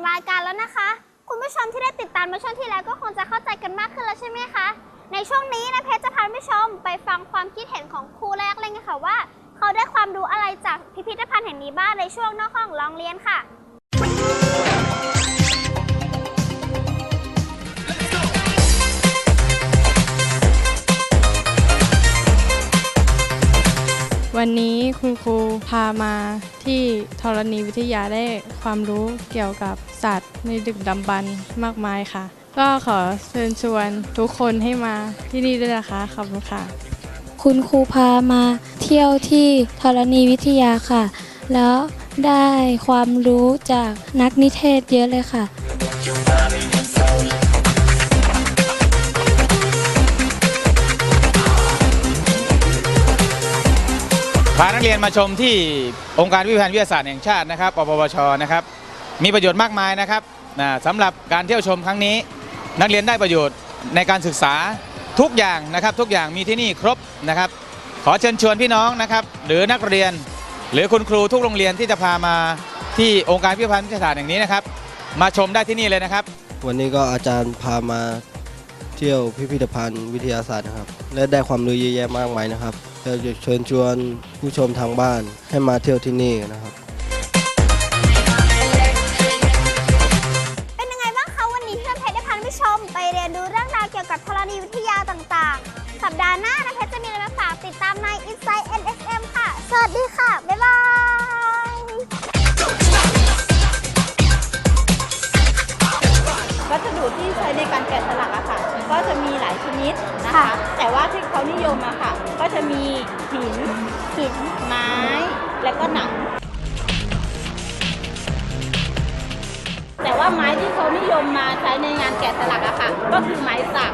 ของรายการแล้วนะคะ คุณผู้ชมที่ได้ติดตามมาช่วงที่แล้วก็คงจะเข้าใจกันมากขึ้นแล้วใช่ไหมคะ ในช่วงนี้นะเพชรจะพาคุณผู้ชมไปฟังความคิดเห็นของครูแรกเลยค่ะว่า เขาได้ความรู้อะไรจากพิพิธภัณฑ์แห่งนี้บ้างในช่วงนอกห้องลองเรียนค่ะ วันนี้คุณครูพามาที่ธรณีวิทยาได้ความรู้เกี่ยวกับสัตว์ในดึกดำบรรพ์มากมายค่ะ ก็ขอเชิญชวนทุกคนให้มาที่นี่ด้วยนะคะขอบคุณค่ะ คุณครูพามาเที่ยวที่ธรณีวิทยาค่ะ แล้วได้ความรู้จากนักนิเทศเยอะเลยค่ะ พานักเรียนมาชมที่องค์การวิพันธ์วิทยาศาสตร์แห่งชาตินะครับปปชนะครับ มีประโยชน์มากมายนะครับนะสำหรับการเที่ยวชมครั้งนี้ นักเรียนได้ประโยชน์ในการศึกษาทุกอย่างนะครับ ทุกอย่างมีที่นี่ครบนะครับ ขอเชิญชวนพี่น้องนะครับ หรือนักเรียน หรือคุณครูทุกโรงเรียนที่จะพามาที่องค์การวิพันธ์วิทยาศาสตร์แห่งนี้นะครับ มาชมได้ที่นี่เลยนะครับ วันนี้ก็อาจารย์พามา เที่ยวพิพิธภัณฑ์วิทยาศาสตร์นะครับ และได้ความรู้เยอะแยะมากมายนะครับเราจะเชิญชวนผู้ชมทางบ้านให้มาเที่ยวที่นี่นะครับ เป็นยังไงบ้างคะวันนี้ที่น้ำเพชรได้พาท่านผู้ชม ไปเรียนรู้เรื่องราวเกี่ยวกับธรณีวิทยาต่างๆ สัปดาห์หน้าน้ำเพชรจะมีอะไรมาฝากติดตามใน Inside NSM ค่ะ สวัสดีค่ะ บ๊ายบายวัสดุที่ใช้ในการแกะสลักอะค่ะก็จะมีหลาย ชนิดนะค่ะ คะ แต่ว่าที่เขานิยมอะค่ะ ก็จะมีหินหินไม้ และก็หนัง แต่ว่าไม้ที่เขานิยมมาใช้ในงานแกะสลักอะค่ะ ก็คือไม้สัก